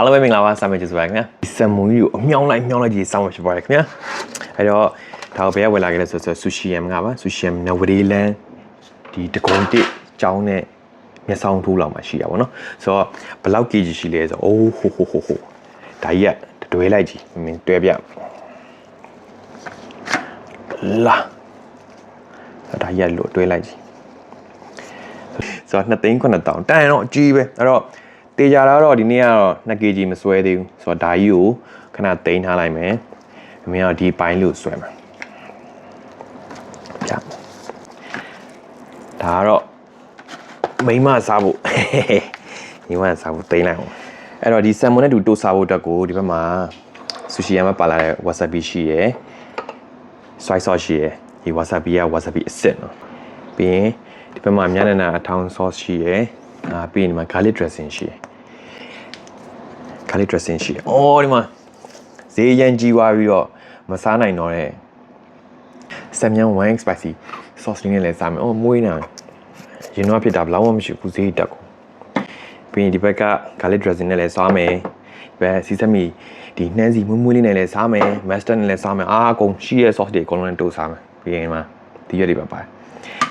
အားလုံးပဲမင်္ဂလာပါဆမ်မကျေးဇူးပါခင်ဗျာဒီဆမ်မွန်ကြီးကိုအမြောင်းလိုက်မြောင်းလိုက်ကြီးစောင်းဖြစ်ပါတယ်ခင်ဗျာအဲ့တော့ဒါကိုဘယ်ကဝယ်လာခဲ့လဲဆိုတော့ဆူရှီယမ်ကပါဆူရှီယမ်နဝရီလန်ဒီတကုံတစ်ကျောင်းနဲ့မျက်စောင်းထိုးလောက်မှရှိတာပေါ့နော်ဆိုတော့ဘယ်လောက် kg ရှိလဲဆိုတော့အိုးဟိုဟိုဟိုဟိုဒါကြီးကတွဲလိုက်ကြီးမင်းတွဲပြလာဒါကြီးကလို့တွဲလိုက်ကြီးဆိုတော့2သိန်း9000တန်တော့အကြီးပဲအဲ့တော့ တေချာတာတော့ဒီနေ့ကတော့ 2 kg မဆွဲသေးဘူးဆိုတော့ဒါကြီးကိုခဏသိမ်းထားလိုက်မယ်မင်းကတော့ဒီပိုင်းလို့ဆွဲမှာကြာဒါကတော့မိမစားဖို့မိမစားဖို့သိမ်းလိုက်အောင်အဲ့တော့ဒီဆန်မွန်နဲ့တူတိုးစားဖို့အတွက်ကိုဒီဘက်မှာဆူရှီယမ်မှာပါလာတဲ့ wasabi ရှိရယ် soy sauce ရှိရယ်ဒီ wasabi က wasabi အစ်စ်နော်ပြီးရင်ဒီဘက်မှာမြန်နနာအထောင် sauce ရှိရယ်အာပြီးရင်ဒီမှာ garlic dressing ရှိရယ် garlic dressing ရှိရယ်အော်ဒီမှာဈေးရန်ကြီးသွားပြီးတော့မစားနိုင်တော့တဲ့ဆမ်မြန်း1 spicy sauce လေးနဲ့လည်းစားမယ်အော်မွေးနေရင်တော့ဖြစ်တာဘယ်တော့မှမရှိဘူးဈေးတက်ကိုပြီးရင်ဒီဘက်က garlic dressing နဲ့လည်းစားမယ်ဒီဘက်စီစမီဒီနှမ်းစီမွေးမွေးလေးနဲ့လည်းစားမယ် mustard နဲ့လည်းစားမယ်အားအကုန်ရှိရဲ့ sauce တွေအကုန်လုံးနဲ့တိုးစားမယ်ပြီးရင်မှာဒီရက်တွေပါပါတယ်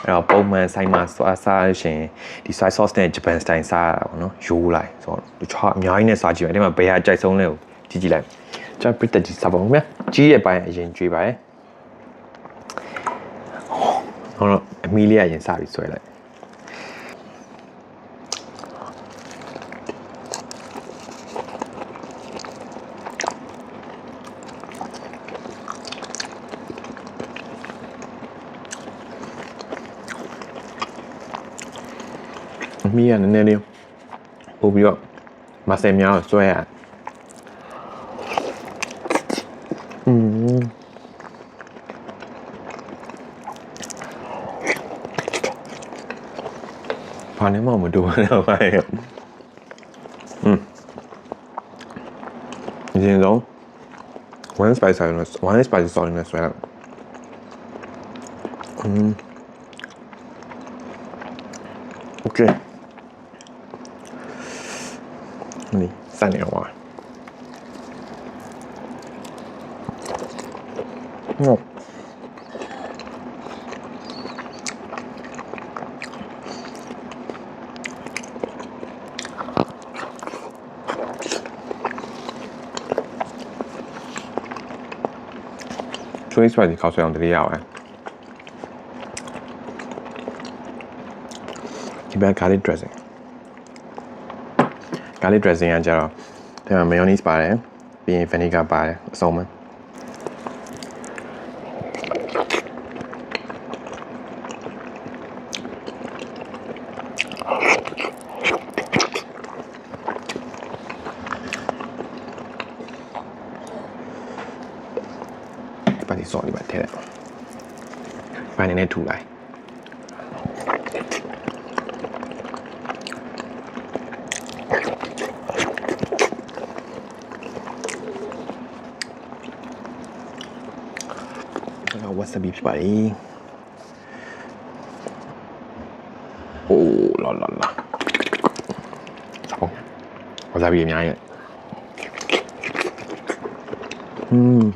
အဲ့တော့ပုံမှန်ဆိုင်မှာစားစားလို့ရှိရင်ဒီ soy sauce နဲ့ Japan style စားရတာပေါ့နော်ရိုးလိုက်ဆိုတော့တခြားအများကြီးနဲ့စားကြည့်မယ်အဲ့ဒီမှာဘယ်ဟာကြိုက်ဆုံးလဲကိုကြည့်ကြည့်လိုက်ကျွန်တော်ပြတ်တက်ကြီးစားပါဦးမယ်ကြီးရဲ့ပိုင်းအရင်ကြွေးပါရယ်ဟောတော့အမီလီယာရင်စားပြီးဆွဲလိုက် มีอะเนี่的那里不比较马赛เยอะมาเนี้ยมองมาดูแล้วไปอืมจริงๆแล้ววันนี้สไปซ์วันนี้สไปซ์สอนเลยสวยอืมโอเค。 你三年สั้นแ是考出วะช่วงนี้สวัสดีค garlic dressing ကကြတော့ဒီမှာ mayonnaise ပါတယ်ပြီးရင် vinegar ပါတယ်အစုံပဲပါတီဆော့လေးပါထည့်လိုက်ပါနေနဲ့ထူလိုက် wasabi cepat ni Oh la la la. Sapa? Wasabi ni ayat Hmm.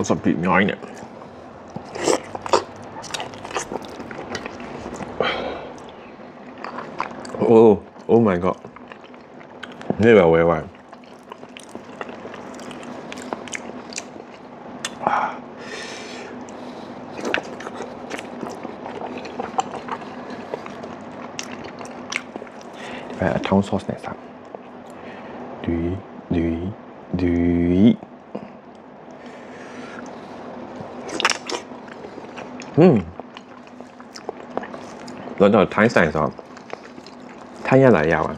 was a B minor. Oh, oh my god. Never wear one. Right, a town source next time. တော့တော့ထိုင်းဆိုင်ဆိုထိုင်းရလာရပါ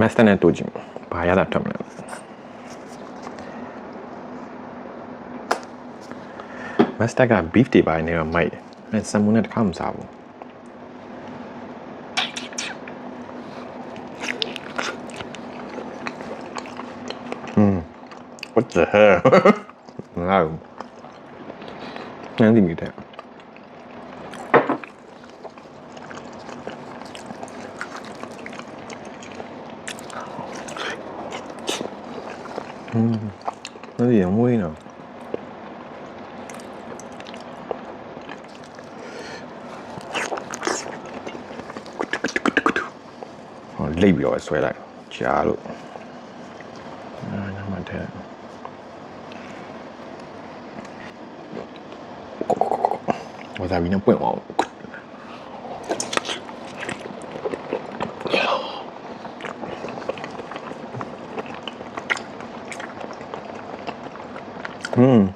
မက်စတာနဲ့တူချင်းဘာရတာထမလဲမက်စတာက beef တွေပိုင်းနေတော့မိုက်တယ်အဲဆမ်မွန်နဲ့တစ်ခါမစားဘူး What the hell? no. Nanti mute. Hmm. Nanti yang mui no. Oh, leave your ass where that. Chalo. Nah, nah, my dad. 我在云南不跟你嗯。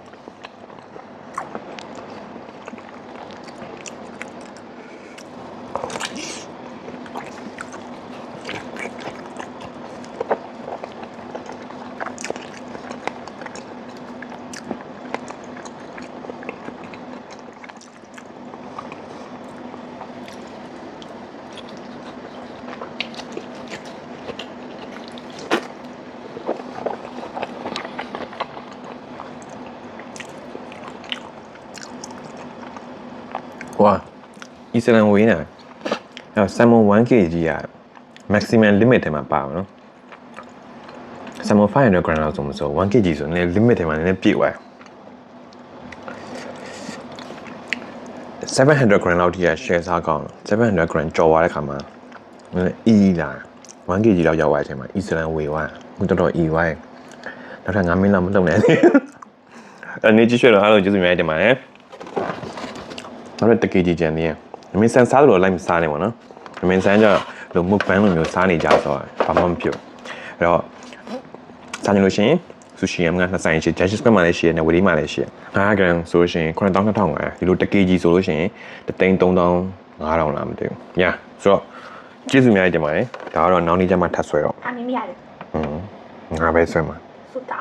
နဲ့ပွင့်သွားအောင်อืมဟွာအစ္စလမ်ဝေးနေအဲဆမ်မွန် 1kg ကြီးက maximum limit ထဲမှာပါအောင်နော်ဆမ်မွန်500 gram လောက်ဆိုမဆို 1kg ဆိုရင် limit ထဲမှာနည်းနည်းပြည့်သွား700 gram လောက်ထိရ share စားကောင်း700 gram ကျော်သွားတဲ့ခါမှာနည်းနည်းအီးလာ 1kg လောက်ရောက်သွားတဲ့အချိန်မှာအစ္စလမ်ဝေးသွားဘူးတော်တော်အီးသွားတယ်နောက်ထပ်9မိနစ်လောက်မလုံနဲ့အနေကြည့်ရွှေတော့အားလုံးကျေးဇူးများတင်ပါတယ် နောက်တော့တကေကြီးကြံနေရမင်းဆန်စားလို့လိုက်မစားနဲ့ပေါ့နော်မင်းဆန်ကျလို့မုတ်ပန်းလိုမျိုးစားနေကြဆိုတော့ဘာမှမဖြစ်ဘူးအဲ့တော့စားနေလို့ရှိရင်ဆူရှီယမ်ကနှစ်ဆိုင်ရှိဂျက်ရှစ်စကွက်မှလည်းရှိရတယ်ဝေဒီမှလည်းရှိရတယ်9ဂရမ်ဆိုလို့ရှိရင်9200ဒီလိုတကေကြီးဆိုလို့ရှိရင်33500လားမသိဘူးညာဆိုတော့ကျေးဇူးများတင်ပါတယ်ဒါကတော့နောက်နေ့ကျမှထပ်ဆွဲတော့အမီမရတယ်อืมငါပဲဆွဲမှာစွတ်တာ